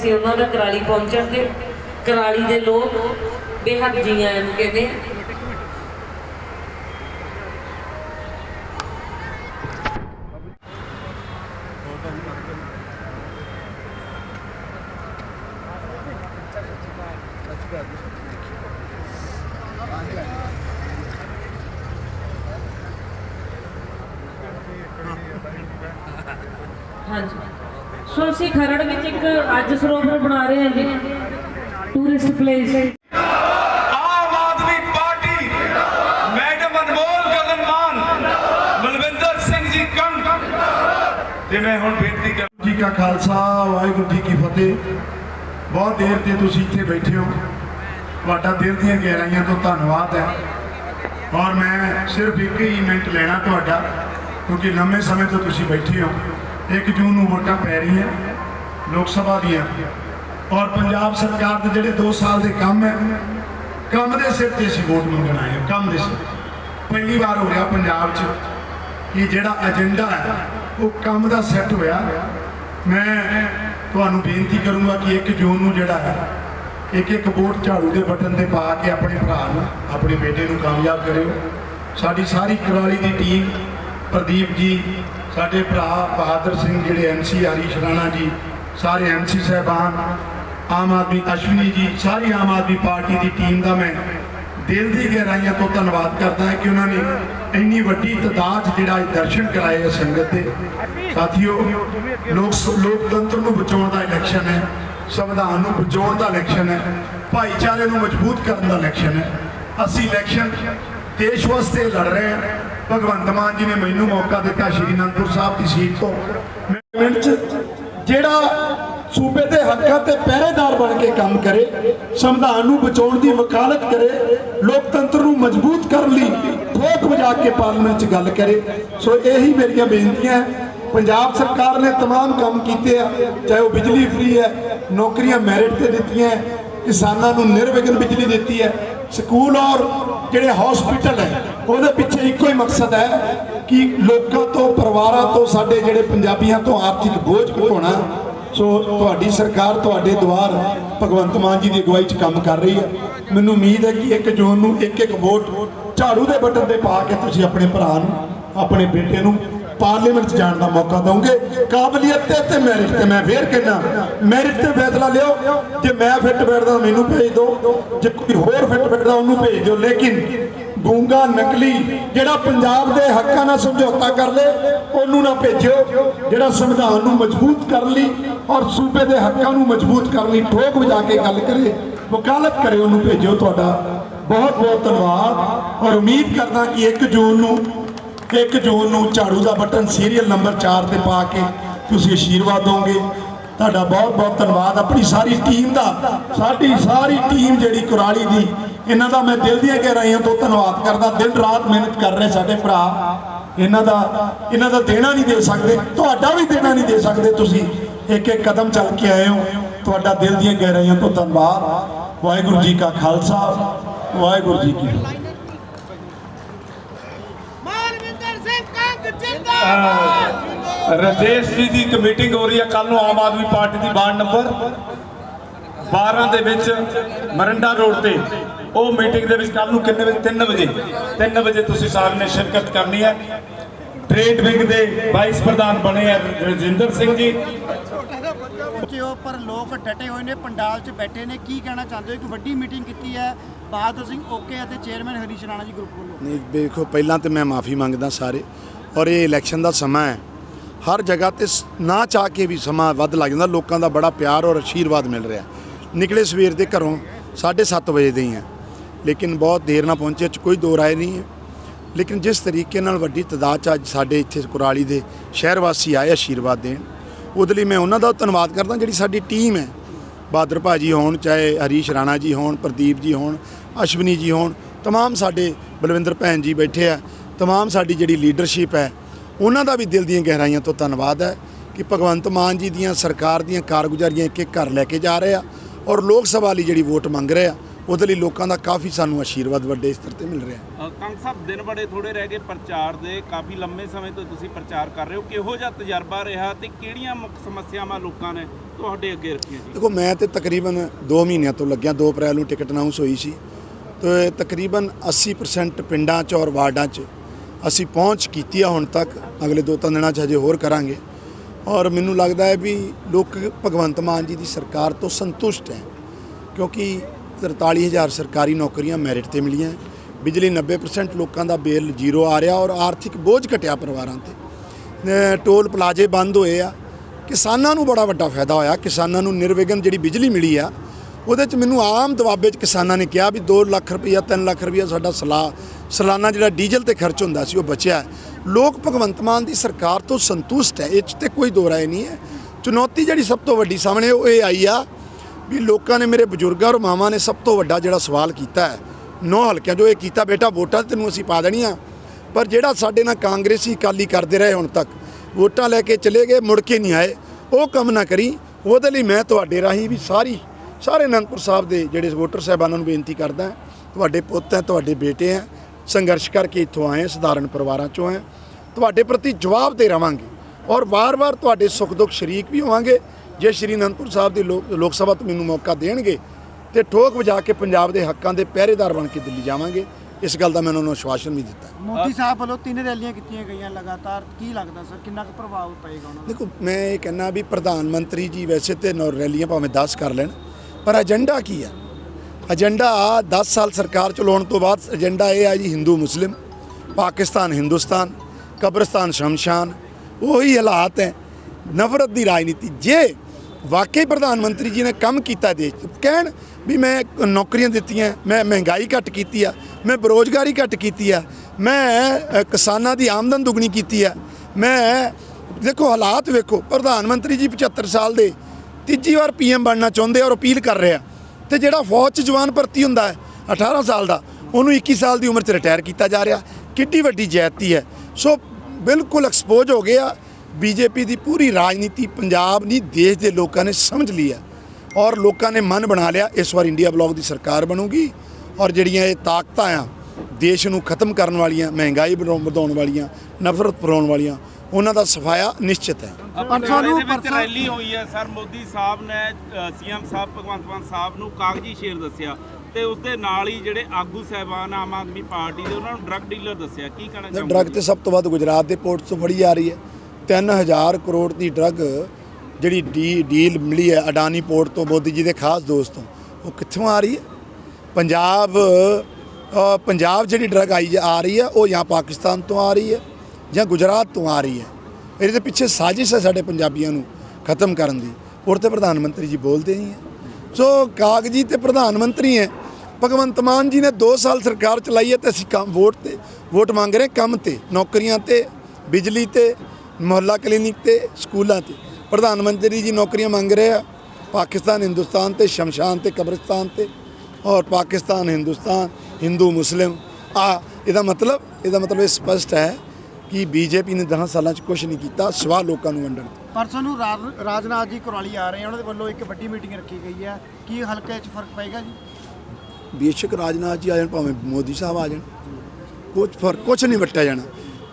ਸੀ ਉਹਨਾਂ ਦਾ ਕਰਾਲੀ ਪਹੁੰਚਣ ਤੇ ਕਰਾਲੀ ਦੇ ਲੋਕ ਬੇਹੱਦ ਜੀ ਆਇਆਂ ਨੂੰ ਕਹਿੰਦੇ ਹਾਂਜੀ। ਸੋ ਅਸੀਂ ਖਰੜ ਵਿੱਚ ਇੱਕ ਅੱਜ ਸਰੋਵਰ ਬਣਾ ਰਹੇ ਹਾਂ ਜੀ। Tourist place Aam Aadmi party madam Anmol Gagan Maan Balwinder Singh ji Kang ਤੇ ਮੈਂ ਹੁਣ ਬੇਨਤੀ ਕਰ ਜੀ ਕਾ ਖਾਲਸਾ ਵਾਹਿਗੁਰੂ ਜੀ ਕੀ ਫਤਿਹ। ਬਹੁਤ ਦੇਰ ਤੇ ਤੁਸੀਂ ਇੱਥੇ ਬੈਠੇ ਹੋ। ਤੁਹਾਡਾ ਦਿਲ ਦੀਆਂ ਗਹਿਰਾਈਆਂ ਤੋਂ ਧੰਨਵਾਦ ਹੈ। ਔਰ ਮੈਂ ਸਿਰਫ ਇੱਕ ਹੀ ਮਿੰਟ ਲੈਣਾ ਤੁਹਾਡਾ ਕਿਉਂਕਿ ਲੰਮੇ ਸਮੇਂ ਤੋਂ ਤੁਸੀਂ ਬੈਠੇ ਹੋ। 1 ਜੂਨ ਨੂੰ ਵੋਟਾਂ ਪੈ ਰਹੀਆਂ ਲੋਕ ਸਭਾ ਦੀਆਂ। ਔਰ ਪੰਜਾਬ ਸਰਕਾਰ ਦੇ ਜਿਹੜੇ 2 ਸਾਲ ਦੇ ਕੰਮ ਹੈ, ਕੰਮ ਦੇ ਸਿਰ ਤੇ ਅਸੀਂ ਵੋਟ ਮੰਗਣ ਆਏ ਹਾਂ, ਕੰਮ ਦੇ ਸਿਰ ਪਹਿਲੀ ਵਾਰ ਹੋ ਰਿਹਾ ਪੰਜਾਬ 'ਚ ਕਿ ਜਿਹੜਾ ਏਜੰਡਾ ਹੈ, ਉਹ ਕੰਮ ਦਾ ਸੈੱਟ ਹੋਇਆ। ਮੈਂ ਤੁਹਾਨੂੰ ਬੇਨਤੀ ਕਰੂੰਗਾ ਕਿ 1 ਜੂਨ ਨੂੰ ਜਿਹੜਾ ਹੈ ਇੱਕ ਇੱਕ ਵੋਟ ਝਾੜੂ ਦੇ ਬਟਨ ਤੇ ਪਾ ਕੇ ਆਪਣੇ ਭਰਾ ਨੂੰ, ਆਪਣੇ ਬੇਟੇ ਨੂੰ ਕਾਮਯਾਬ ਕਰਿਓ। ਸਾਡੀ ਸਾਰੀ ਕੁਰਾਲੀ ਦੀ ਟੀਮ ਪ੍ਰਦੀਪ ਜੀ ਸਾਡੇ ਭਰਾ ਬਹਾਦਰ ਸਿੰਘ ਜਿਹੜੇ ਐਮਸੀ ਹਰੀਸ਼ ਰਾਣਾ ਜੀ, ਸਾਰੇ ਐਮਸੀ ਸਾਹਿਬਾਨ, ਆਮ ਆਦਮੀ ਅਸ਼ਵਨੀ ਜੀ, ਸਾਰੀ ਆਮ ਆਦਮੀ ਪਾਰਟੀ ਦੀ ਟੀਮ ਦਾ ਮੈਂ ਦਿਲ ਦੀ ਗਹਿਰਾਈਆਂ ਤੋਂ ਧੰਨਵਾਦ ਕਰਦਾ ਹਾਂ ਕਿ ਉਹਨਾਂ ਨੇ ਇੰਨੀ ਵੱਡੀ ਤਦਾਦ ਜਿਹੜਾ ਦਰਸ਼ਨ ਕਰਾਏ ਹੈ ਸੰਗਤ ਦੇ ਸਾਥੀਓ, ਲੋਕ ਲੋਕਤੰਤਰ ਨੂੰ ਬਚਾਉਣ ਦਾ ਇਲੈਕਸ਼ਨ ਹੈ, ਸੰਵਿਧਾਨ ਨੂੰ ਬਚਾਉਣ ਦਾ ਇਲੈਕਸ਼ਨ ਹੈ, ਭਾਈਚਾਰੇ ਨੂੰ ਮਜ਼ਬੂਤ ਕਰਨ ਦਾ ਇਲੈਕਸ਼ਨ ਹੈ। ਅਸੀਂ ਇਲੈਕਸ਼ਨ ਦੇਸ਼ ਵਾਸਤੇ ਲੜ ਰਹੇ ਹਾਂ ਭਗਵੰਤ ਮਾਨ ਜੀ ਨੇ ਮੈਨੂੰ ਮੌਕਾ ਦਿੱਤਾ ਸ਼੍ਰੀ ਅਨੰਦਪੁਰ ਸਾਹਿਬ ਦੀ ਸੀਟ ਤੋਂ ਮਿੰਟ 'ਚ ਜਿਹੜਾ ਸੂਬੇ ਦੇ ਹੱਕਾਂ ਤੇ ਪਹਿਰੇਦਾਰ ਬਣ ਕੇ ਕੰਮ ਕਰੇ ਸੰਵਿਧਾਨ ਨੂੰ ਬਚਾਉਣ ਦੀ ਵਕਾਲਤ ਕਰੇ ਲੋਕਤੰਤਰ ਨੂੰ ਮਜ਼ਬੂਤ ਕਰਨ ਲਈ ਠੋਕ ਵਜਾ ਕੇ ਪਾਰਲੀਮੈਂਟ 'ਚ ਗੱਲ ਕਰੇ ਸੋ ਇਹੀ ਮੇਰੀਆਂ ਬੇਨਤੀਆਂ ਹੈ ਪੰਜਾਬ ਸਰਕਾਰ ਨੇ तमाम ਕੰਮ ਕੀਤੇ ਆ ਚਾਹੇ ਉਹ ਬਿਜਲੀ ਫ੍ਰੀ ਹੈ ਨੌਕਰੀਆਂ ਮੈਰਿਟ ਤੇ ਦਿੱਤੀਆਂ ਹੈ, ਕਿਸਾਨਾਂ ਨੂੰ ਨਿਰਵਿਘਨ ਬਿਜਲੀ ਦਿੱਤੀ ਹੈ ਸਕੂਲ ਔਰ ਜਿਹੜੇ ਹਸਪੀਟਲ ਹੈ, ਉਹਦੇ ਪਿੱਛੇ ਇੱਕੋ ਹੀ ਮਕਸਦ ਹੈ ਕਿ ਲੋਕਾਂ ਤੋਂ, ਪਰਿਵਾਰਾਂ ਤੋਂ, ਸਾਡੇ ਜਿਹੜੇ ਪੰਜਾਬੀਆਂ ਤੋਂ ਆਰਥਿਕ ਬੋਝ ਘਟਾਉਣਾ। ਸੋ ਤੁਹਾਡੀ ਸਰਕਾਰ, ਤੁਹਾਡੇ ਦੁਆਰ ਭਗਵੰਤ ਮਾਨ ਜੀ ਦੀ ਅਗਵਾਈ 'ਚ ਕੰਮ ਕਰ ਰਹੀ ਹੈ। ਮੈਨੂੰ ਉਮੀਦ ਹੈ ਕਿ 1 ਜੂਨ ਨੂੰ ਇੱਕ ਇੱਕ ਵੋਟ ਝਾੜੂ ਦੇ ਬਟਨ ਤੇ ਪਾ ਕੇ ਤੁਸੀਂ ਆਪਣੇ ਭਰਾ ਨੂੰ, ਆਪਣੇ ਬੇਟੇ ਨੂੰ ਪਾਰਲੀਮੈਂਟ 'ਚ ਜਾਣ ਦਾ ਮੌਕਾ ਦਵੋਗੇ ਕਾਬਲੀਅਤ ਤੇ ਤੇ ਮੈਰਿਟ ਤੇ। ਮੈਂ ਫੇਰ ਕਹਿਣਾ ਮੈਰਿਟ ਤੇ ਫੈਸਲਾ ਲਿਓ। ਜੇ ਮੈਂ ਫਿੱਟ ਬੈਠਦਾ, ਮੈਨੂੰ ਭੇਜ ਦਿਓ। ਜੇ ਕੋਈ ਹੋਰ ਫਿੱਟ ਬੈਠਦਾ, ਉਹਨੂੰ ਭੇਜ ਦਿਓ। ਲੇਕਿਨ ਗੂੰਗਾ ਨਕਲੀ, ਜਿਹੜਾ ਪੰਜਾਬ ਦੇ ਹੱਕਾਂ ਨਾਲ ਸਮਝੌਤਾ ਕਰ ਲੇ, ਉਹਨੂੰ ਨਾ ਭੇਜਿਓ। ਜਿਹੜਾ ਸੰਵਿਧਾਨ ਨੂੰ ਮਜ਼ਬੂਤ ਕਰਨ ਲਈ ਔਰ ਸੂਬੇ ਦੇ ਹੱਕਾਂ ਨੂੰ ਮਜ਼ਬੂਤ ਕਰਨ ਲਈ, ਠੋਕ ਵਜਾ ਕੇ ਗੱਲ ਕਰੇ, ਵਕਾਲਤ ਕਰੇ, ਉਹਨੂੰ ਭੇਜਿਓ ਤੁਹਾਡਾ। ਬਹੁਤ ਬਹੁਤ ਧੰਨਵਾਦ। ਔਰ ਉਮੀਦ ਕਰਦਾ ਕਿ 1 ਜੂਨ ਨੂੰ 1 ਜੂਨ ਨੂੰ ਝਾੜੂ ਦਾ ਬਟਨ ਸੀਰੀਅਲ ਨੰਬਰ 4 ਤੇ ਪਾ ਕੇ ਤੁਸੀਂ ਅਸ਼ੀਰਵਾਦ ਦੋਗੇ ਤੁਹਾਡਾ ਬਹੁਤ ਬਹੁਤ ਧੰਨਵਾਦ। ਆਪਣੀ ਸਾਰੀ ਟੀਮ ਦਾ, ਸਾਡੀ ਸਾਰੀ ਟੀਮ ਜਿਹੜੀ ਕੁਰਾਲੀ ਦੀ, ਇਹਨਾਂ ਦਾ ਮੈਂ ਦਿਲ ਦੀਆਂ ਗਹਿਰਾਈਆਂ ਤੋਂ ਧੰਨਵਾਦ ਕਰਦਾ। ਦਿਨ ਰਾਤ ਮਿਹਨਤ ਕਰ ਰਹੇ ਸਾਡੇ ਭਰਾ। ਇਹਨਾਂ ਦਾ ਇਹਨਾਂ ਦਾ ਦੇਣਾ ਨਹੀਂ ਦੇ ਸਕਦੇ, ਤੁਹਾਡਾ ਵੀ ਦੇਣਾ ਨਹੀਂ ਦੇ ਸਕਦੇ ਤੁਸੀਂ। ਇੱਕ ਇੱਕ ਕਦਮ ਚੱਲ ਕੇ ਆਏ ਹੋ। ਤੁਹਾਡਾ ਦਿਲ ਦੀਆਂ ਗਹਿਰਾਈਆਂ ਤੋਂ ਧੰਨਵਾਦ। ਵਾਹਿਗੁਰੂ ਜੀ ਕਾ ਖਾਲਸਾ, ਵਾਹਿਗੁਰੂ ਜੀ ਕੀ ਫਤਿਹ ਮਾਨਵਿੰਦਰ ਸਿੰਘ ਰਜੇਸ਼ ਜੀ ਦੀ ਇੱਕ ਮੀਟਿੰਗ ਹੋ ਰਹੀ ਹੈ। ਕੱਲ ਨੂੰ ਆਮ ਆਦਮੀ ਪਾਰਟੀ ਦੀ ਵਾਰਡ ਨੰਬਰ 12 ਦੇ ਵਿੱਚ ਮਰੰਡਾ ਰੋਡ ਤੇ। ਉਹ ਮੀਟਿੰਗ ਦੇ ਵਿੱਚ ਕੱਲ ਨੂੰ ਕਿੰਨੇ ਵਜੇ? 3 ਵਜੇ। 3 ਵਜੇ ਤੁਸੀਂ ਸਾਰਿਆਂ ਨੇ ਸ਼ਿਰਕਤ ਕਰਨੀ ਹੈ। ਟ੍ਰੇਡ ਵਿੰਗ ਦੇ ਵਾਈਸ ਪ੍ਰਧਾਨ ਬਣੇ ਆ ਰਜਿੰਦਰ ਸਿੰਘ ਜੀ। ਬੱਚੇ ਉੱਪਰ ਲੋਕ ਡਟੇ ਹੋਏ ਨੇ ਪੰਡਾਲ 'ਚ ਬੈਠੇ ਨੇ। ਕੀ ਕਹਿਣਾ ਚਾਹੁੰਦੇ ਹੋ? ਇੱਕ ਵੱਡੀ ਮੀਟਿੰਗ ਕੀਤੀ ਹੈ ਬਹਾਦਰ ਸਿੰਘ ਓਕੇ ਅਤੇ ਚੇਅਰਮੈਨ ਹਰੀਸ਼ ਰਾਣਾ ਜੀ ਗਰੁੱਪ ਵੱਲੋਂ। ਨਹੀਂ ਦੇਖੋ ਪਹਿਲਾਂ ਤੇ ਮੈਂ ਮਾਫੀ ਮੰਗਦਾ ਸਾਰੇ। ਔਰ ਇਹ ਇਲੈਕਸ਼ਨ ਦਾ ਸਮਾਂ ਹੈ ਹਰ ਜਗ੍ਹਾ ਤੇ ਸ- ਨਾ ਚਾਹ ਕੇ ਵੀ ਸਮਾਂ ਵੱਧ ਲੱਗ ਜਾਂਦਾ ਲੋਕਾਂ ਦਾ ਬੜਾ ਪਿਆਰ ਔਰ ਆਸ਼ੀਰਵਾਦ ਮਿਲ ਰਿਹਾ ਨਿਕਲੇ ਸਵੇਰ ਦੇ ਘਰੋਂ 7:30 ਵਜੇ ਦੇ ਹੀ ਆ ਲੇਕਿਨ ਬਹੁਤ ਦੇਰ ਨਾਲ ਪਹੁੰਚੇ ਚ ਕੋਈ ਦੋ ਰਾਏ ਨਹੀਂ ਹੈ ਲੇਕਿਨ ਜਿਸ ਤਰੀਕੇ ਨਾਲ ਵੱਡੀ ਤਦਾਦ ਚ ਅੱਜ ਸਾਡੇ ਇੱਥੇ ਕੁਰਾਲੀ ਦੇ ਸ਼ਹਿਰ ਵਾਸੀ ਆਏ ਆਸ਼ੀਰਵਾਦ ਦੇਣ ਉਹਦੇ ਲਈ ਮੈਂ ਉਹਨਾਂ ਦਾ ਧੰਨਵਾਦ ਕਰਦਾ ਜਿਹੜੀ ਸਾਡੀ ਟੀਮ ਹੈ ਬਾਦਰ ਭਾਜੀ ਹੋਣ ਚਾਹੇ ਹਰੀਸ਼ ਰਾਣਾ ਜੀ ਹੋਣ ਪ੍ਰਦੀਪ ਜੀ ਹੋਣ ਅਸ਼ਵਨੀ ਜੀ ਹੋਣ तमाम ਸਾਡੇ ਬਲਵਿੰਦਰ ਭੈਣ ਜੀ ਬੈਠੇ ਆ तमाम ਸਾਡੀ ਜਿਹੜੀ ਲੀਡਰਸ਼ਿਪ ਹੈ ਉਹਨਾਂ ਦਾ ਵੀ ਦਿਲ ਦੀਆਂ ਗਹਿਰਾਈਆਂ ਤੋਂ ਧੰਨਵਾਦ ਹੈ ਕਿ ਭਗਵੰਤ ਮਾਨ ਜੀ ਦੀਆਂ ਸਰਕਾਰ ਦੀਆਂ ਕਾਰਗੁਜ਼ਾਰੀਆਂ ਇੱਕ ਇੱਕ ਘਰ ਲੈ ਕੇ ਜਾ ਰਹੇ ਆ ਔਰ ਲੋਕ ਸਭਾ ਲਈ ਜਿਹੜੀ ਵੋਟ ਮੰਗ ਰਹੇ ਆ ਉਹਦੇ ਲਈ ਲੋਕਾਂ ਦਾ ਕਾਫੀ ਸਾਨੂੰ ਆਸ਼ੀਰਵਾਦ ਵੱਡੇ ਸਤਰ ਤੇ ਮਿਲ ਰਿਹਾ ਅ, ਕੰਗ ਸਾਹਿਬ ਦਿਨ ਬੜੇ ਥੋੜੇ ਰਹਿ ਗਏ ਪ੍ਰਚਾਰ ਦੇ ਕਾਫੀ ਲੰਮੇ ਸਮੇਂ ਤੋਂ ਤੁਸੀਂ ਪ੍ਰਚਾਰ ਕਰ ਰਹੇ ਹੋ ਕਿਹੋ ਜਿਹਾ ਤਜਰਬਾ ਰਿਹਾ ਤੇ ਕਿਹੜੀਆਂ ਮੁੱਖ ਸਮੱਸਿਆਵਾਂ ਲੋਕਾਂ ਨੇ ਤੁਹਾਡੇ ਅੱਗੇ ਰੱਖੀਆਂ ਜੀ ਦੇਖੋ ਮੈਂ ਤੇ ਤਕਰੀਬਨ 2 ਮਹੀਨਿਆਂ ਤੋਂ ਲੱਗਿਆ 2 ਅਪ੍ਰੈਲ ਨੂੰ ਟਿਕਟ ਅਨਾਉਂਸ ਹੋਈ ਸੀ ਤੇ ਤਕਰੀਬਨ 80% ਪਿੰਡਾਂ 'ਚ ਔਰ ਵਾਰਡਾਂ 'ਚ ਅਸੀਂ ਪਹੁੰਚ ਕੀਤੀ ਆ ਹੁਣ ਤੱਕ, ਅਗਲੇ ਦੋ ਤਿੰਨ ਦਿਨਾਂ 'ਚ ਹਜੇ ਹੋਰ ਕਰਾਂਗੇ। ਔਰ ਮੈਨੂੰ ਲੱਗਦਾ ਹੈ ਵੀ ਲੋਕ ਭਗਵੰਤ ਮਾਨ ਜੀ ਦੀ ਸਰਕਾਰ ਤੋਂ ਸੰਤੁਸ਼ਟ ਹੈ, ਕਿਉਂਕਿ 43000 ਸਰਕਾਰੀ ਨੌਕਰੀਆਂ ਮੈਰਿਟ ਤੇ ਮਿਲੀਆਂ ਬਿਜਲੀ 90% ਲੋਕਾਂ ਦਾ ਬਿੱਲ ਜ਼ੀਰੋ ਆ ਰਿਹਾ ਔਰ ਆਰਥਿਕ ਬੋਝ ਘਟਿਆ ਪਰਿਵਾਰਾਂ ਤੇ। ਟੋਲ ਪਲਾਜ਼ੇ ਬੰਦ ਹੋਏ ਆ। ਕਿਸਾਨਾਂ ਨੂੰ ਬੜਾ ਵੱਡਾ ਫਾਇਦਾ ਹੋਇਆ। ਕਿਸਾਨਾਂ ਨੂੰ ਨਿਰਵਿਘਨ ਜਿਹੜੀ ਬਿਜਲੀ ਮਿਲੀ ਆ ਉਹਦੇ ਚ ਮੈਨੂੰ ਆਮ ਦਬਾਬੇ ਚ ਕਿਸਾਨਾਂ ਨੇ ਕਿਹਾ ਵੀ 2 ਲੱਖ ਰੁਪਈਆ 3 ਲੱਖ ਰੁਪਈਆ ਸਾਡਾ ਸਲਾ ਸਾਲਾਨਾ ਜਿਹੜਾ ਡੀਜ਼ਲ ਤੇ ਖਰਚ ਹੁੰਦਾ ਸੀ ਉਹ ਬਚਿਆ ਲੋਕ ਭਗਵੰਤ ਮਾਨ ਦੀ ਸਰਕਾਰ ਤੋਂ ਸੰਤੁਸ਼ਟ ਹੈ, ਇਹ 'ਚ ਤੇ ਕੋਈ ਦੋ ਰਾਏ ਨਹੀਂ ਹੈ। ਚੁਣੌਤੀ ਜਿਹੜੀ ਸਭ ਤੋਂ ਵੱਡੀ ਸਾਹਮਣੇ ਉਹ ਇਹ ਆਈ ਆ ਵੀ ਲੋਕਾਂ ਨੇ ਮੇਰੇ ਬਜ਼ੁਰਗਾਂ ਔਰ ਮਾਵਾਂ ਨੇ ਸਭ ਤੋਂ ਵੱਡਾ ਜਿਹੜਾ ਸਵਾਲ ਕੀਤਾ ਹੈ, ਨੌ ਹਲਕਿਆਂ ਜੋ ਇਹ ਕੀਤਾ, ਬੇਟਾ ਵੋਟਾਂ ਤੈਨੂੰ ਅਸੀਂ ਪਾ ਦੇਣੀਆਂ। ਪਰ ਜਿਹੜਾ ਸਾਡੇ ਨਾਲ ਕਾਂਗਰਸੀ ਅਕਾਲੀ ਕਰਦੇ ਰਹੇ ਹੁਣ ਤੱਕ, ਵੋਟਾਂ ਲੈ ਕੇ ਚਲੇ ਗਏ, ਮੁੜ ਕੇ ਨਹੀਂ ਆਏ, ਉਹ ਕੰਮ ਨਾ ਕਰੀ, ਉਹਦੇ ਲਈ ਮੈਂ ਤੁਹਾਡੇ ਰਾਹੀਂ ਵੀ ਸਾਰੀ ਸਾਰੇ ਅਨੰਦਪੁਰ ਸਾਹਿਬ ਦੇ ਜਿਹੜੇ ਵੋਟਰ ਸਾਹਿਬਾਨਾਂ ਨੂੰ ਬੇਨਤੀ ਕਰਦਾ ਤੁਹਾਡੇ ਪੁੱਤ ਹੈ ਤੁਹਾਡੇ ਬੇਟੇ ਹੈ ਸੰਘਰਸ਼ ਕਰਕੇ ਇੱਥੋਂ ਆਏ ਸਧਾਰਨ ਪਰਿਵਾਰਾਂ ਚੋਂ ਹੈ। ਤੁਹਾਡੇ ਪ੍ਰਤੀ ਜਵਾਬ ਦੇ ਰਵਾਂਗੇ ਔਰ ਵਾਰ-ਵਾਰ ਤੁਹਾਡੇ ਸੁੱਖ ਦੁੱਖ ਸ਼ਰੀਕ ਵੀ ਹੋਵਾਂਗੇ। ਜੇ ਸ਼੍ਰੀ ਅਨੰਦਪੁਰ ਸਾਹਿਬ ਦੀ ਲੋਕ ਲੋਕ ਸਭਾ ਤੋਂ ਮੈਨੂੰ ਮੌਕਾ ਦੇਣਗੇ ਤੇ ਠੋਕ ਵਜਾ ਕੇ ਪੰਜਾਬ ਦੇ ਹੱਕਾਂ ਦੇ ਪਹਿਰੇਦਾਰ ਬਣ ਕੇ ਦਿੱਲੀ ਜਾਵਾਂਗੇ। ਇਸ ਗੱਲ ਦਾ ਮੈਂ ਉਹਨਾਂ ਨੂੰ ਆਸ਼ਵਾਸਨ ਵੀ ਦਿੱਤਾ। ਮੋਦੀ ਸਾਹਿਬ ਵੱਲੋਂ ਤਿੰਨ ਰੈਲੀਆਂ ਕੀਤੀਆਂ ਗਈਆਂ ਲਗਾਤਾਰ। ਕੀ ਲੱਗਦਾ ਸਰ ਕਿੰਨਾ ਕੁ ਪ੍ਰਭਾਵ ਪਏਗਾ ਉਹਨਾਂ ਦਾ? ਦੇਖੋ ਮੈਂ ਇਹ ਕਹਿੰਨਾ ਵੀ ਪ੍ਰਧਾਨ ਮੰਤਰੀ ਜੀ ਵੈਸੇ ਤੇ ਨੌ ਰੈਲੀਆਂ ਭਾਵੇਂ 10 ਕਰ ਲੈਣ ਪਰ ਏਜੰਡਾ ਕੀ ਹੈ ਏਜੰਡਾ 10 ਸਾਲ ਸਰਕਾਰ ਚਲਾਉਣ ਤੋਂ ਬਾਅਦ ਏਜੰਡਾ ਇਹ ਆ ਜੀ ਹਿੰਦੂ ਮੁਸਲਿਮ, ਪਾਕਿਸਤਾਨ ਹਿੰਦੁਸਤਾਨ, ਕਬਰਸਤਾਨ ਸ਼ਮਸ਼ਾਨ, ਉਹੀ ਹਾਲਾਤ ਹੈ। ਨਫ਼ਰਤ ਦੀ ਰਾਜਨੀਤੀ, ਜੇ ਵਾਕਈ ਪ੍ਰਧਾਨ ਮੰਤਰੀ ਜੀ ਨੇ ਕੰਮ ਕੀਤਾ ਦੇਸ਼ 'ਚ ਕਹਿਣ ਵੀ ਮੈਂ ਨੌਕਰੀਆਂ ਦਿੱਤੀਆਂ, ਮੈਂ ਮਹਿੰਗਾਈ ਘੱਟ ਕੀਤੀ ਆ, ਮੈਂ ਬੇਰੋਜ਼ਗਾਰੀ ਘੱਟ ਕੀਤੀ ਆ, ਮੈਂ ਕਿਸਾਨਾਂ ਦੀ ਆਮਦਨ ਦੁੱਗਣੀ ਕੀਤੀ ਆ, ਮੈਂ, ਦੇਖੋ ਹਾਲਾਤ ਵੇਖੋ, ਪ੍ਰਧਾਨ ਮੰਤਰੀ ਜੀ 75 ਸਾਲ ਦੇ ਤੀਜੀ ਵਾਰ ਪੀਐਮ ਬਣਨਾ ਚਾਹੁੰਦੇ ਔਰ ਅਪੀਲ ਕਰ ਰਹੇ ਆ। ਤੇ ਜਿਹੜਾ ਫੌਜ 'ਚ ਜਵਾਨ ਭਰਤੀ ਹੁੰਦਾ ਹੈ 18 ਸਾਲ ਦਾ, ਉਹਨੂੰ 21 ਸਾਲ ਦੀ ਉਮਰ 'ਚ ਰਿਟਾਇਰ ਕੀਤਾ ਜਾ ਰਿਹਾ। ਕਿੱਡੀ ਵੱਡੀ ਜੈਤੀ ਹੈ। ਸੋ ਬਿਲਕੁਲ ਐਕਸਪੋਜ਼ ਹੋ ਗਿਆ ਬੀਜੇਪੀ ਦੀ ਪੂਰੀ ਰਾਜਨੀਤੀ ਪੰਜਾਬ ਨਹੀਂ, ਦੇਸ਼ ਦੇ ਲੋਕਾਂ ਨੇ ਸਮਝ ਲਈ ਹੈ। ਔਰ ਲੋਕਾਂ ਨੇ ਮਨ ਬਣਾ ਲਿਆ, ਇਸ ਵਾਰ ਇੰਡੀਆ ਬਲੌਕ ਦੀ ਸਰਕਾਰ ਬਣੂਗੀ। ਔਰ ਜਿਹੜੀਆਂ ਇਹ ਤਾਕਤਾਂ ਆ, ਦੇਸ਼ ਨੂੰ ਖਤਮ ਕਰਨ ਵਾਲੀਆਂ, ਮਹਿੰਗਾਈ ਵਧਾਉਣ ਵਧਾਉਣ ਵਾਲੀਆਂ, ਨਫ਼ਰਤ ਫੈਲਾਉਣ ਵਾਲੀਆਂ ਉਹਨਾਂ ਦਾ ਸਫਾਇਆ ਨਿਸ਼ਚਿਤ ਹੈ। ਪਰਸੋਂ ਨੂੰ- ਦੇ ਵਿੱਚ ਪਰਸੋਂ- ਰੈਲੀ ਹੋਈ ਹੈ। ਸਰ ਮੋਦੀ ਸਾਹਿਬ ਨੇ ਸੀਐਮ ਸਾਹਿਬ ਭਗਵੰਤ ਮਾਨ ਸਾਹਿਬ ਨੂੰ ਕਾਗਜ਼ੀ ਸ਼ੇਰ ਦੱਸਿਆ ਤੇ ਉਸ ਦੇ ਨਾਲ ਹੀ ਜਿਹੜੇ ਆਗੂ ਸਹਿਬਾਨ ਆਮ ਆਦਮੀ ਪਾਰਟੀ ਦੇ ਉਹਨਾਂ ਨੂੰ ਡਰੱਗ ਡੀਲਰ ਦੱਸਿਆ। ਕੀ ਕਹਿਣਾ ਚਾਹੁੰਦੇ ਡਰੱਗ ਤੇ ਸਭ ਤੋਂ ਵੱਧ ਗੁਜਰਾਤ ਦੇ ਪੋਰਟ ਤੋਂ ਫੜੀ ਜਾ ਰਹੀ ਹੈ। 3000 ਕਰੋੜ ਦੀ ਡਰੱਗ ਜਿਹੜੀ ਡੀ ਡੀਲ ਮਿਲੀ ਹੈ ਅਡਾਨੀ ਪੋਰਟ ਤੋਂ ਮੋਦੀ ਜੀ ਦੇ ਖਾਸ ਦੋਸਤ ਤੋਂ ਉਹ ਕਿੱਥੋਂ ਆ ਰਹੀ ਹੈ? ਪੰਜਾਬ ਪੰਜਾਬ ਜਿਹੜੀ ਡਰੱਗ ਆਈ ਆ ਰਹੀ ਹੈ ਉਹ ਜਾਂ ਪਾਕਿਸਤਾਨ ਤੋਂ ਆ ਰਹੀ ਹੈ। ਜਾਂ ਗੁਜਰਾਤ ਤੋਂ ਆ ਰਹੀ ਹੈ। ਇਹਦੇ ਦੇ ਪਿੱਛੇ ਸਾਜ਼ਿਸ਼ ਹੈ ਸਾਡੇ ਪੰਜਾਬੀਆਂ ਨੂੰ ਖਤਮ ਕਰਨ ਦੀ। ਔਰ ਤੇ ਪ੍ਰਧਾਨ ਮੰਤਰੀ ਜੀ ਬੋਲਦੇ ਨਹੀਂ ਹੈ। ਸੋ ਕਾਗਜੀ ਤੇ ਪ੍ਰਧਾਨ ਮੰਤਰੀ ਹੈ। ਭਗਵੰਤ ਮਾਨ ਜੀ ਨੇ 2 ਸਾਲ ਸਰਕਾਰ ਚਲਾਈ ਹੈ ਤੇ ਅਸੀਂ ਕੰਮ ਵੋਟ ਤੇ ਵੋਟ ਮੰਗ ਰਹੇ ਕੰਮ ਤੇ, ਨੌਕਰੀਆਂ ਤੇ, ਬਿਜਲੀ ਤੇ, ਮੁਹੱਲਾ ਕਲੀਨਿਕ ਤੇ, ਸਕੂਲਾਂ ਤੇ। ਪ੍ਰਧਾਨ ਮੰਤਰੀ ਜੀ ਨੌਕਰੀਆਂ ਮੰਗ ਰਹੇ ਆ ਪਾਕਿਸਤਾਨ, ਹਿੰਦੁਸਤਾਨ ਤੇ, ਸ਼ਮਸ਼ਾਨ ਤੇ, ਕਬਰਸਤਾਨ ਤੇ ਔਰ ਪਾਕਿਸਤਾਨ, ਹਿੰਦੁਸਤਾਨ, ਹਿੰਦੂ, ਮੁਸਲਿਮ। ਆ, ਇਹਦਾ ਮਤਲਬ ਇਹਦਾ ਮਤਲਬ ਇਹ ਸਪਸ਼ਟ ਹੈ ਕਿ ਬੀਜੇਪੀ ਨੇ 10 ਸਾਲਾਂ 'ਚ ਕੁਝ ਨਹੀਂ ਕੀਤਾ ਸਵਾ ਲੋਕਾਂ ਨੂੰ ਵੰਡਣ ਪਰਸੋਂ ਨੂੰ ਰਾਜ- ਰਾਜਨਾਥ ਜੀ ਕੁਰਾਲੀ ਆ ਰਹੇ ਆ ਉਹਨਾਂ ਦੇ ਵੱਲੋਂ ਇੱਕ ਵੱਡੀ ਮੀਟਿੰਗ ਰੱਖੀ ਗਈ ਹੈ। ਕੀ ਹਲਕੇ 'ਚ ਫ਼ਰਕ ਪਏਗਾ ਜੀ? ਬੇਸ਼ੱਕ ਰਾਜਨਾਥ ਜੀ ਆ ਜਾਣ ਭਾਵੇਂ ਮੋਦੀ ਸਾਹਿਬ ਆ ਜਾਣ। ਕੁਝ ਫ਼ਰਕ ਕੁਝ ਨਹੀਂ ਵਟਿਆ ਜਾਣਾ।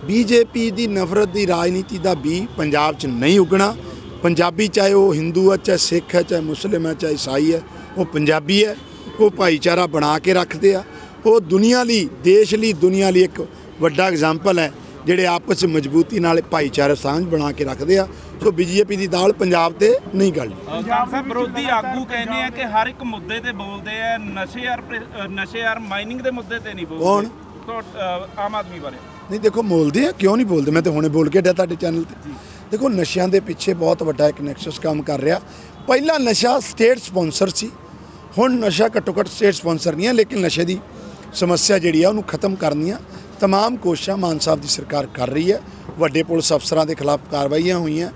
ਬੀਜੇਪੀ ਦੀ ਨਫ਼ਰਤ ਦੀ ਰਾਜਨੀਤੀ ਦਾ ਵੀ ਪੰਜਾਬ 'ਚ ਨਹੀਂ ਉਗਣਾ। ਪੰਜਾਬੀ ਚਾਹੇ ਉਹ ਹਿੰਦੂ ਹੈ ਚਾਹੇ ਸਿੱਖ ਹੈ ਚਾਹੇ ਮੁਸਲਿਮ ਹੈ ਚਾਹੇ ਈਸਾਈ ਹੈ ਉਹ ਪੰਜਾਬੀ ਹੈ। ਉਹ ਭਾਈਚਾਰਾ ਬਣਾ ਕੇ ਰੱਖਦੇ ਆ। ਉਹ ਦੁਨੀਆ ਲਈ ਦੇਸ਼ ਲਈ ਦੁਨੀਆ ਲਈ ਇੱਕ ਵੱਡਾ ਐਗਜ਼ਾਮਪਲ ਹੈ। ਜਿਹੜੇ ਆਪਸ 'ਚ ਮਜ਼ਬੂਤੀ ਨਾਲ ਭਾਈਚਾਰਾ ਸਾਂਝ ਬਣਾ ਕੇ ਰੱਖਦੇ ਆ ਸੋ ਬੀਜੇਪੀ ਦੀ ਦਾਲ ਪੰਜਾਬ ਤੇ ਨਹੀਂ ਗਲਦੀ ਪੰਜਾਬ ਸਾਹਿਬ ਵਿਰੋਧੀ ਆਗੂ ਕਹਿੰਦੇ ਆ ਕਿ ਹਰ ਇੱਕ ਮੁੱਦੇ ਤੇ ਬੋਲਦੇ ਆ ਨਸ਼ੇ ਯਾਰ ਨਸ਼ੇ ਯਾਰ ਮਾਈਨਿੰਗ ਦੇ ਮੁੱਦੇ ਤੇ ਨਹੀਂ ਬੋਲਦੇ। ਕੌਣ? ਆਮ ਆਦਮੀ ਬਾਰੇ। ਨਹੀਂ ਦੇਖੋ ਬੋਲਦੇ ਆ ਕਿਉਂ ਨਹੀਂ ਬੋਲਦੇ? ਮੈਂ ਤਾਂ ਹੁਣੇ ਬੋਲ ਕੇ ਹਟਿਆ ਤੁਹਾਡੇ ਚੈਨਲ ਤੇ। ਦੇਖੋ ਨਸ਼ਿਆਂ ਦੇ ਪਿੱਛੇ ਬਹੁਤ ਵੱਡਾ ਇੱਕ ਨੈਕਸਸ ਕੰਮ ਕਰ ਰਿਹਾ। ਪਹਿਲਾ ਨਸ਼ਾ ਸਟੇਟ ਸਪਾਂਸਰ ਸੀ। ਹੁਣ ਨਸ਼ਾ ਘੱਟੋ ਘੱਟ ਸਟੇਟ ਸਪਾਂਸਰ ਨਹੀਂ ਹੈ ਲੇਕਿਨ ਨਸ਼ੇ ਦੀ ਸਮੱਸਿਆ ਜਿਹੜੀ ਆ ਉਹਨੂੰ ਖਤਮ ਕਰਨੀਆਂ तमाम ਕੋਸ਼ਿਸ਼ਾਂ ਮਾਨ ਸਾਹਿਬ ਦੀ ਸਰਕਾਰ ਕਰ ਰਹੀ ਹੈ ਵੱਡੇ ਪੁਲਿਸ ਅਫਸਰਾਂ ਦੇ ਖਿਲਾਫ ਕਾਰਵਾਈਆਂ ਹੋਈਆਂ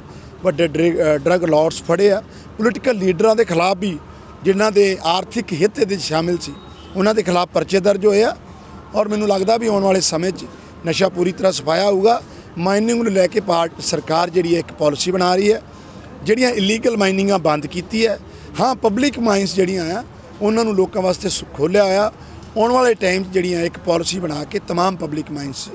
ਵੱਡੇ ਡਰਗ ਲਾਰਡਸ ਫੜੇ ਆ ਪੋਲੀਟੀਕਲ ਲੀਡਰਾਂ ਦੇ ਖਿਲਾਫ ਵੀ ਜਿਨ੍ਹਾਂ ਦੇ ਆਰਥਿਕ ਹਿੱਤ ਇਹਦੇ 'ਚ ਸ਼ਾਮਿਲ ਸੀ ਉਹਨਾਂ ਦੇ ਖਿਲਾਫ ਪਰਚੇ ਦਰਜ ਹੋਏ ਆ ਔਰ ਮੈਨੂੰ ਲੱਗਦਾ ਵੀ ਆਉਣ ਵਾਲੇ ਸਮੇਂ 'ਚ ਨਸ਼ਾ ਪੂਰੀ ਤਰ੍ਹਾਂ ਸਫਾਇਆ ਹੋਊਗਾ ਮਾਈਨਿੰਗ ਨੂੰ ਲੈ ਕੇ ਪਾਰਟ ਸਰਕਾਰ ਜਿਹੜੀ ਹੈ ਇੱਕ ਪਾਲਿਸੀ ਬਣਾ ਰਹੀ ਹੈ ਜਿਹੜੀਆਂ ਇਲੀਗਲ ਮਾਈਨਿੰਗਾਂ ਬੰਦ ਕੀਤੀ ਹੈ ਹਾਂ ਪਬਲਿਕ ਮਾਈਨਸ ਜਿਹੜੀਆਂ ਆ ਉਹਨਾਂ ਨੂੰ ਲੋਕਾਂ ਵਾਸਤੇ ਖੋਲ੍ਹਿਆ ਹੋਇਆ ਆਉਣ ਵਾਲੇ ਟਾਈਮ 'ਚ ਜਿਹੜੀਆਂ ਇੱਕ ਪਾਲਿਸੀ ਬਣਾ ਕੇ तमाम ਪਬਲਿਕ ਮਾਈਨਸ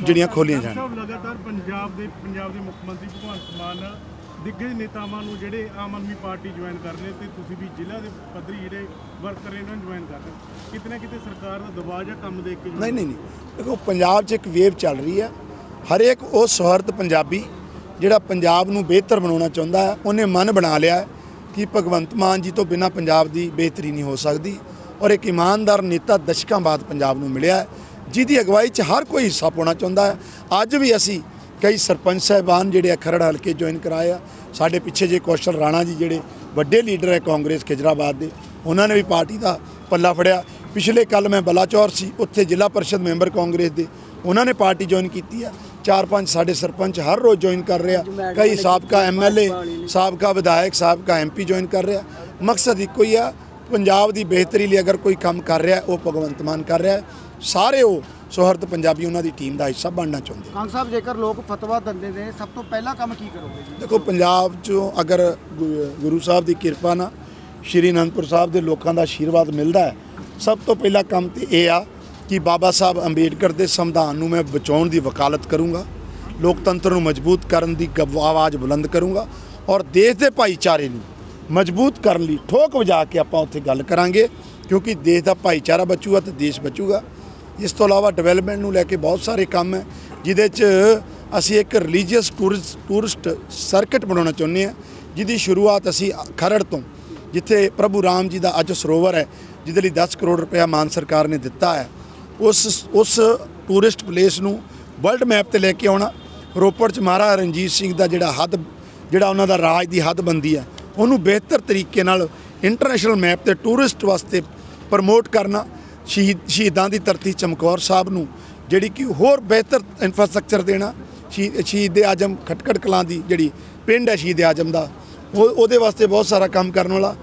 ਜਿਹੜੀਆਂ ਖੋਲੀਆਂ ਜਾਣ ਸਾਹਿਬ ਲਗਾਤਾਰ ਪੰਜਾਬ ਦੇ ਪੰਜਾਬ ਦੇ ਮੁੱਖ ਮੰਤਰੀ ਭਗਵੰਤ ਮਾਨ ਦਿੱਗਜ ਨੇਤਾਵਾਂ ਨੂੰ ਜਿਹੜੇ ਆਮ ਆਦਮੀ ਪਾਰਟੀ ਜੁਆਇਨ ਕਰ ਰਹੇ ਤੇ ਤੁਸੀਂ ਵੀ ਜ਼ਿਲ੍ਹਾ ਦੇ ਪੱਧਰੀ ਜਿਹੜੇ ਵਰਕਰ ਇਹਨਾਂ ਨੂੰ ਜੁਆਇਨ ਕਰ ਰਹੇ ਹੋ। ਕਿਤੇ ਨਾ ਕਿਤੇ ਸਰਕਾਰ ਦਾ ਦਬਾਅ ਜਾਂ ਕੰਮ ਦੇਖ ਕੇ join ਨਹੀਂ ਨਹੀਂ ਨਹੀਂ ਦੇਖੋ ਪੰਜਾਬ 'ਚ ਇੱਕ ਵੇਵ ਚੱਲ ਰਹੀ ਹੈ ਹਰੇਕ ਉਹ ਸੁਹਰਦ ਪੰਜਾਬੀ ਜਿਹੜਾ ਪੰਜਾਬ ਨੂੰ ਬਿਹਤਰ ਬਣਾਉਣਾ ਚਾਹੁੰਦਾ ਹੈ ਉਹਨੇ ਮਨ ਬਣਾ ਲਿਆ ਹੈ ਕਿ ਭਗਵੰਤ ਮਾਨ ਜੀ ਤੋਂ ਬਿਨਾਂ ਪੰਜਾਬ ਦੀ ਬਿਹਤਰੀ ਨਹੀਂ ਹੋ ਸਕਦੀ ਔਰ ਇੱਕ ਇਮਾਨਦਾਰ ਨੇਤਾ ਦਸ਼ਕਾਂ ਬਾਅਦ ਪੰਜਾਬ ਨੂੰ ਮਿਲਿਆ ਹੈ, ਜਿਹਦੀ ਅਗਵਾਈ 'ਚ ਹਰ ਕੋਈ ਹਿੱਸਾ ਪਾਉਣਾ ਚਾਹੁੰਦਾ ਹੈ। ਅੱਜ ਵੀ ਅਸੀਂ ਕਈ ਸਰਪੰਚ ਸਾਹਿਬਾਨ ਜਿਹੜੇ ਆ ਖਰੜ ਹਲਕੇ ਜੁਆਇਨ ਕਰਾਏ ਆ। ਸਾਡੇ ਪਿੱਛੇ ਜੇ ਕੌਸ਼ਲ ਰਾਣਾ ਜੀ ਜਿਹੜੇ ਵੱਡੇ ਲੀਡਰ ਹੈ ਕਾਂਗਰਸ ਖਿਜਰਾਬਾਦ ਦੇ, ਉਹਨਾਂ ਨੇ ਵੀ ਪਾਰਟੀ ਦਾ ਪੱਲਾ ਫੜਿਆ। ਪਿਛਲੇ ਕੱਲ ਮੈਂ ਬਲਾਚੌਰ ਸੀ, ਉੱਥੇ ਜ਼ਿਲ੍ਹਾ ਪਰਿਸ਼ਦ ਮੈਂਬਰ ਕਾਂਗਰਸ ਦੇ, ਉਹਨਾਂ ਨੇ ਪਾਰਟੀ ਜੁਆਇਨ ਕੀਤੀ ਆ। ਚਾਰ ਪੰਜ ਸਾਡੇ ਸਰਪੰਚ ਹਰ ਰੋਜ਼ ਜੁਆਇਨ ਕਰ ਰਿਹਾ ਕਈ ਸਾਬਕਾ ਐਮਐਲਏ ਸਾਬਕਾ ਵਿਧਾਇਕ, ਸਾਬਕਾ ਐਮਪੀ ਜੁਆਇਨ ਕਰ ਰਿਹਾ ਮਕਸਦ ਇੱਕੋ ਹੀ ਆ ਪੰਜਾਬ ਦੀ ਬਿਹਤਰੀ ਲਈ ਅਗਰ ਕੋਈ ਕੰਮ ਕਰ ਰਿਹਾ ਉਹ ਭਗਵੰਤ ਮਾਨ ਕਰ ਰਿਹਾ। ਸਾਰੇ ਉਹ ਸੁਹਰਦ ਪੰਜਾਬੀ ਉਹਨਾਂ ਦੀ ਟੀਮ ਦਾ ਹਿੱਸਾ ਬਣਨਾ ਚਾਹੁੰਦੇ ਕੰਗ ਸਾਹਿਬ ਜੇਕਰ ਲੋਕ ਫਤਵਾ ਦਿੰਦੇ ਨੇ ਸਭ ਤੋਂ ਪਹਿਲਾ ਕੰਮ ਕੀ ਕਰੋਗੇ ਜੀ ਦੇਖੋ ਪੰਜਾਬ 'ਚੋਂ ਅਗਰ ਗੁਰੂ ਸਾਹਿਬ ਦੀ ਕਿਰਪਾ ਨਾਲ ਸ਼੍ਰੀ ਅਨੰਦਪੁਰ ਸਾਹਿਬ ਦੇ ਲੋਕਾਂ ਦਾ ਆਸ਼ੀਰਵਾਦ ਮਿਲਦਾ ਹੈ ਸਭ ਤੋਂ ਪਹਿਲਾ ਕੰਮ ਤੇ ਇਹ ਆ ਕਿ ਬਾਬਾ ਸਾਹਿਬ ਅੰਬੇਡਕਰ ਦੇ ਸੰਵਿਧਾਨ ਨੂੰ ਮੈਂ ਬਚਾਉਣ ਦੀ ਵਕਾਲਤ ਕਰੂੰਗਾ ਲੋਕਤੰਤਰ ਨੂੰ ਮਜ਼ਬੂਤ ਕਰਨ ਦੀ ਆਵਾਜ਼ ਬੁਲੰਦ ਕਰੂੰਗਾ ਔਰ ਦੇਸ਼ ਦੇ ਭਾਈਚਾਰੇ ਨੂੰ ਮਜ਼ਬੂਤ ਕਰਨ ਲਈ ਠੋਕ ਵਜਾ ਕੇ ਆਪਾਂ ਉੱਥੇ ਗੱਲ ਕਰਾਂਗੇ, ਕਿਉਂਕਿ ਦੇਸ਼ ਦਾ ਭਾਈਚਾਰਾ ਬਚੂਗਾ ਤੇ ਦੇਸ਼ ਬਚੂਗਾ। ਇਸ ਤੋਂ ਇਲਾਵਾ ਡਿਵੈਲਪਮੈਂਟ ਨੂੰ ਲੈ ਕੇ ਬਹੁਤ ਸਾਰੇ ਕੰਮ ਹੈ, ਜਿਹਦੇ 'ਚ ਅਸੀਂ ਇੱਕ ਰਿਲੀਜੀਅਸ ਟੂਰਿਸਟ ਟੂਰਿਸਟ ਸਰਕਟ ਬਣਾਉਣਾ ਚਾਹੁੰਦੇ ਹਾਂ, ਜਿਹਦੀ ਸ਼ੁਰੂਆਤ ਅਸੀਂ ਖਰੜ ਤੋਂ, ਜਿੱਥੇ ਪ੍ਰਭੂ ਰਾਮ ਜੀ ਦਾ ਅੱਜ ਸਰੋਵਰ ਹੈ, ਜਿਹਦੇ ਲਈ 10 ਕਰੋੜ ਰੁਪਇਆ ਮਾਨ ਸਰਕਾਰ ਨੇ ਦਿੱਤਾ ਹੈ। ਉਸ ਉਸ ਟੂਰਿਸਟ ਪਲੇਸ ਨੂੰ ਵਰਲਡ ਮੈਪ ਤੇ ਲੈ ਕੇ ਆਉਣਾ, ਰੋਪੜ ਚ ਮਹਾਰਾਜਾ ਰਣਜੀਤ ਸਿੰਘ ਦਾ ਜਿਹੜਾ ਹੱਦ, ਜਿਹੜਾ ਉਹਨਾਂ ਦਾ ਰਾਜ ਦੀ ਹੱਦ ਹੱਦਬੰਦੀ ਹੈ ਉਹਨੂੰ ਬਿਹਤਰ ਤਰੀਕੇ ਨਾਲ ਇੰਟਰਨੈਸ਼ਨਲ ਮੈਪ ਤੇ ਟੂਰਿਸਟ ਵਾਸਤੇ ਪ੍ਰਮੋਟ ਕਰਨਾ, ਸ਼ਹੀਦ, ਸ਼ਹੀਦਾਂ ਦੀ ਧਰਤੀ ਚਮਕੌਰ ਸਾਹਿਬ ਨੂੰ, ਜਿਹੜੀ ਕਿ ਹੋਰ ਬਿਹਤਰ ਇਨਫਰਾਸਟ੍ਰਕਚਰ ਦੇਣਾ ਸ਼ਹੀਦ ਸ਼ਹੀਦ ਦੇ ਆਜਮ ਖਟਕੜ ਕਲਾਂ ਦੀ ਜਿਹੜੀ ਪਿੰਡ ਹੈ ਸ਼ਹੀਦ ਆਜਮ ਦਾ, ਉਹ, ਉਹਦੇ ਵਾਸਤੇ ਬਹੁਤ ਸਾਰਾ ਕੰਮ ਕਰਨ ਵਾਲਾ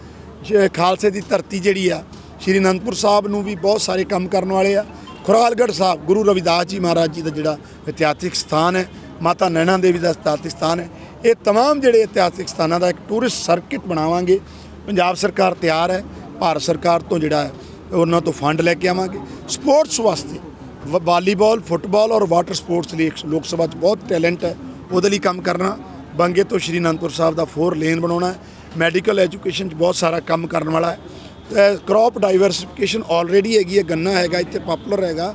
ਖਾਲਸੇ ਦੀ ਧਰਤੀ ਜਿਹੜੀ ਆ, ਸ਼੍ਰੀ ਅਨੰਦਪੁਰ ਸਾਹਿਬ ਨੂੰ ਵੀ ਬਹੁਤ ਸਾਰੇ ਕੰਮ ਕਰਨ ਵਾਲੇ ਆ, ਖੁਰਾਲਗੜ੍ਹ ਸਾਹਿਬ, ਗੁਰੂ ਰਵਿਦਾਸ ਜੀ ਮਹਾਰਾਜ ਜੀ ਦਾ ਜਿਹੜਾ ਇਤਿਹਾਸਿਕ ਸਥਾਨ ਹੈ, ਮਾਤਾ ਨੈਣਾ ਦੇਵੀ ਦਾ ਇਤਿਹਾਸਿਕ ਸਥਾਨ ਹੈ ਇਹ तमाम ਜਿਹੜੇ ਇਤਿਹਾਸਿਕ ਸਥਾਨਾਂ ਦਾ ਇੱਕ ਟੂਰਿਸਟ ਸਰਕਟ ਬਣਾਵਾਂਗੇ ਪੰਜਾਬ ਸਰਕਾਰ ਤਿਆਰ ਹੈ ਭਾਰਤ ਸਰਕਾਰ ਤੋਂ ਜਿਹੜਾ ਹੈ ਉਹਨਾਂ ਤੋਂ ਫੰਡ ਲੈ ਕੇ ਆਵਾਂਗੇ ਸਪੋਰਟਸ ਵਾਸਤੇ ਵ- ਵਾਲੀਬਾਲ ਫੁੱਟਬਾਲ ਔਰ ਵਾਟਰ ਸਪੋਰਟਸ ਲਈ ਇੱਕ ਲੋਕ ਸਭਾ 'ਚ ਬਹੁਤ ਟੈਲੈਂਟ ਹੈ ਉਹਦੇ ਲਈ ਕੰਮ ਕਰਨਾ ਬੰਗੇ ਤੋਂ ਸ਼੍ਰੀ ਅਨੰਦਪੁਰ ਸਾਹਿਬ ਦਾ 4 ਲੇਨ ਬਣਾਉਣਾ ਹੈ ਮੈਡੀਕਲ ਐਜੂਕੇਸ਼ਨ 'ਚ ਬਹੁਤ ਸਾਰਾ ਕੰਮ ਕਰਨ ਵਾਲਾ ਹੈ ਕ੍ਰੌਪ ਡਾਈਵਰਸਿਫਿਕੇਸ਼ਨ ਆਲਰੇਡੀ ਹੈਗੀ ਹੈ ਗੰਨਾ ਹੈਗਾ ਇੱਥੇ ਪਪੂਲਰ ਹੈਗਾ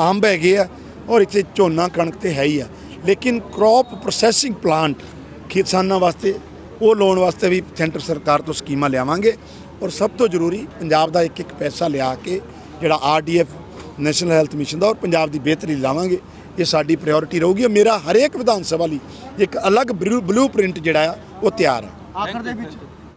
ਅੰਬ ਹੈਗੇ ਆ ਔਰ ਇੱਥੇ ਝੋਨਾ ਕਣਕ ਤੇ ਹੈ ਹੀ ਆ ਲੇਕਿਨ ਕ੍ਰੌਪ ਪ੍ਰੋਸੈਸਿੰਗ ਪਲਾਂਟ ਕਿਸਾਨਾਂ ਵਾਸਤੇ, ਉਹ ਲੋਨ ਵਾਸਤੇ ਵੀ ਸੈਂਟਰ ਸਰਕਾਰ ਤੋਂ ਸਕੀਮਾਂ ਲਿਆਵਾਂਗੇ। ਔਰ ਸਭ ਤੋਂ ਜ਼ਰੂਰੀ ਪੰਜਾਬ ਦਾ ਇੱਕ ਇੱਕ ਪੈਸਾ ਲਿਆ ਕੇ ਜਿਹੜਾ ਆਰਡੀਐਫ ਨੈਸ਼ਨਲ ਹੈਲਥ ਮਿਸ਼ਨ ਦਾ, ਔਰ ਪੰਜਾਬ ਦੀ ਬਿਹਤਰੀ ਲਾਵਾਂਗੇ। ਇਹ ਸਾਡੀ ਪ੍ਰਾਇੋਰਟੀ ਰਹੂਗੀ ਮੇਰਾ ਹਰੇਕ ਵਿਧਾਨ ਸਭਾ ਲਈ ਇੱਕ ਅਲੱਗ ਬਲੂ ਪ੍ਰਿੰਟ ਜਿਹੜਾ ਆ, ਉਹ ਤਿਆਰ ਹੈ ਆਖਰ ਦੇ ਵਿੱਚ